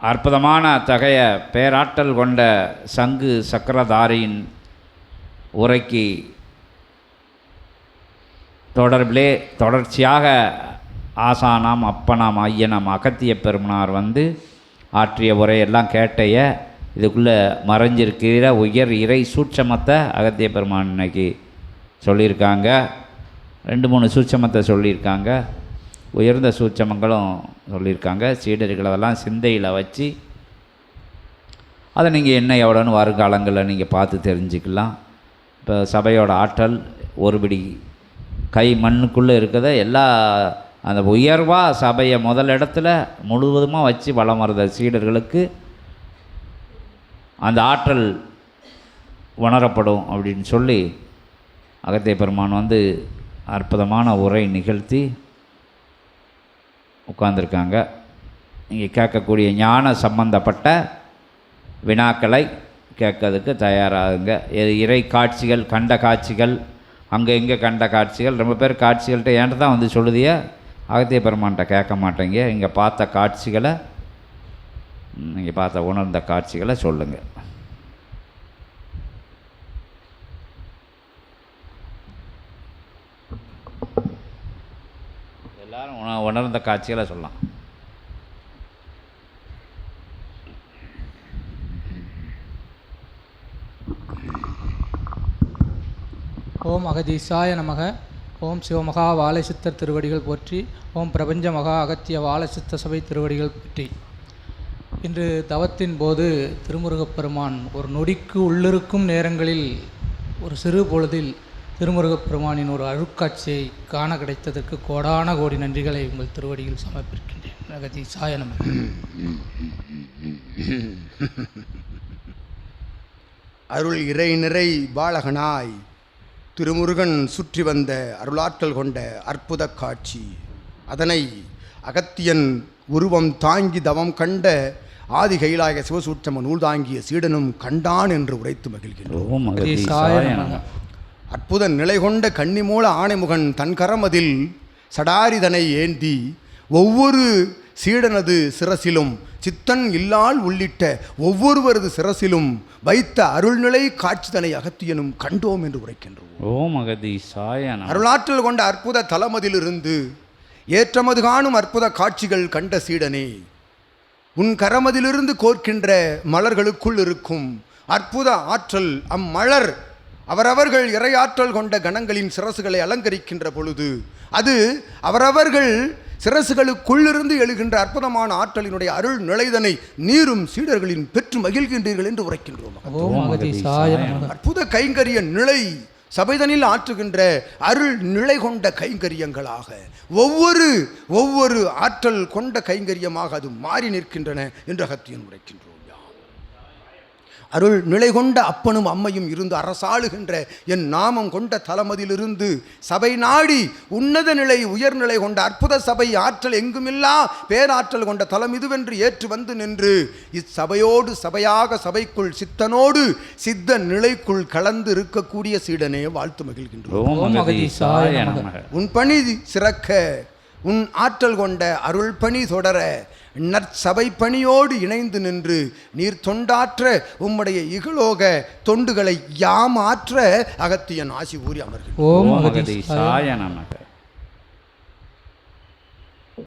அற்புதமான அத்தகைய பேராற்றல் கொண்ட சங்கு சக்கரதாரியின் உரைக்கு தொடர்பிலே தொடர்ச்சியாக ஆசானாம் அப்பனாம் ஐயனாம் அகத்திய பெருமனார் வந்து ஆற்றிய உரையெல்லாம் கேட்டைய இதுக்குள்ளே மறைஞ்சிருக்கிற உயர் இறை சூட்சமத்தை அகத்திய பெருமான் இன்னைக்கு சொல்லியிருக்காங்க. ரெண்டு மூணு சூட்சமத்தை சொல்லியிருக்காங்க. உயர்ந்த சூட்சமங்களும் சொல்லியிருக்காங்க. சீடர்கள் அதெல்லாம் சிந்தையில் வச்சு அதை நீங்கள் என்ன எவ்வளோன்னு வருங்காலங்களில் நீங்கள் பார்த்து தெரிஞ்சுக்கலாம். இப்போ சபையோட ஆற்றல் ஒருபடி கை மண்ணுக்குள்ளே இருக்கிறத எல்லா அந்த உயர்வாக சபையை முதல் இடத்துல முழுவதுமாக வச்சு வளம் வர்ற சீடர்களுக்கு அந்த ஆற்றல் உணரப்படும் அப்படின்னு சொல்லி அகத்திய பெருமான் வந்து அற்புதமான உரை நிகழ்த்தி உட்கார்ந்துருக்காங்க. நீங்கள் கேட்கக்கூடிய ஞான சம்பந்தப்பட்ட வினாக்களை கேட்கறதுக்கு தயாராகுங்க. இறை காட்சிகள் கண்ட காட்சிகள் அங்கே இங்கே கண்ட காட்சிகள் ரொம்ப பேர் காட்சிகள்கிட்ட என்கிட்ட தான் வந்து சொல்லுதிய? அகத்திய பெருமான்கிட்ட கேட்க மாட்டேங்க. இங்கே பார்த்த காட்சிகளை நீங்கள் பார்த்த உணர்ந்த காட்சிகளை சொல்லுங்கள் எல்லாரும் உண உணர்ந்த காட்சிகளை சொல்லலாம். ஓம் அகதீசாய நமக. ஓம் சிவமகா வாழைசித்தர் திருவடிகள் போற்றி. ஓம் பிரபஞ்ச மகா அகத்திய வாழைசித்த சபை திருவடிகள் போற்றி. இன்று தவத்தின் போது திருமுருகப் பெருமான் ஒரு நொடிக்கு உள்ளிருக்கும் நேரங்களில் ஒரு சிறு பொழுதில் திருமுருகப் பெருமானின் ஒரு அருட்காட்சியை காண கிடைத்ததற்கு கோடான கோடி நன்றிகளை உங்கள் திருவடியில் சமர்ப்பிக்கின்றேன். அகதீசாய நமக அருள் இறை நிறை பாலகனாய் திருமுருகன் சுற்றி வந்த அருளாற்றல் கொண்ட அற்புத காட்சி. அதனை அகத்தியன் உருவம் தாங்கி தவம் கண்ட ஆதி கைலாய சிவசூட்சம நூல் தாங்கிய சீடனும் கண்டான் என்று உரைத்து மகிழ்கின்றோம். அற்புத நிலை கொண்ட கன்னிமூல ஆணைமுகன் தன் கரமதில் சடாரிதனை ஏந்தி ஒவ்வொரு சீடனது சிரசிலும் சித்தன் இல்லால் உள்ளிட்ட ஒவ்வொருவரது சிரசிலும் வைத்த அருள்நிலை காட்சிதனை அகத்தியனும் கண்டோம் என்று உரைக்கின்றோம். ஓம் அருளாற்றல் கொண்ட அற்புத தலமதிலிருந்து ஏற்றமது காணும் அற்புத காட்சிகள் கண்ட சீடனே உன் கரமதிலிருந்து கோர்க்கின்ற மலர்களுக்குள் இருக்கும் அற்புத ஆற்றல் அம்மலர் அவரவர்கள் இறையாற்றல் கொண்ட கணங்களின் சிரசுகளை அலங்கரிக்கின்ற பொழுது அது அவரவர்கள் சிரசுகளுக்குள்ளிருந்து எழுகின்ற அற்புதமான ஆற்றலினுடைய அருள் நிலைதனை நீரும் சீடர்களின் பெற்று மகிழ்கின்றீர்கள் என்று உரைக்கின்றோம் அற்புத கைங்கரிய நிலை சபைதனில் ஆற்றுகின்ற அருள் நிலை கொண்ட கைங்கரியங்களாக ஒவ்வொரு ஒவ்வொரு ஆற்றல் கொண்ட கைங்கரியமாக அது மாறி நிற்கின்றன என்று அகத்தியன் உரைக்கின்றோம். அருள் நிலை கொண்ட அப்பனும் அம்மையும் இருந்து அரசாளுகின்ற என் நாமம் கொண்ட தலமதிலிருந்து சபை நாடி உன்னத நிலை உயர்நிலை கொண்ட அற்புத சபை ஆற்றல் எங்குமில்லா? பேராற்றல் கொண்ட தலம் இதுவென்று ஏற்று வந்து நின்று இச்சபையோடு சபையாக சபைக்குள் சித்தனோடு சித்த நிலைக்குள் கலந்து இருக்கக்கூடிய சீடனே வாழ்த்து மகிழ்கின்றோம். உன் பணி சிறக்க. உன் ஆற்றல் கொண்ட அருள் பணி தொடர நற்சபை பணியோடு இணைந்து நின்று நீர் தொண்டாற்ற உம்முடைய இகலோக தொண்டுகளை யாம் ஆற்ற அகத்தியன் ஆசி கூறி அமர்கிறோம் ஓம்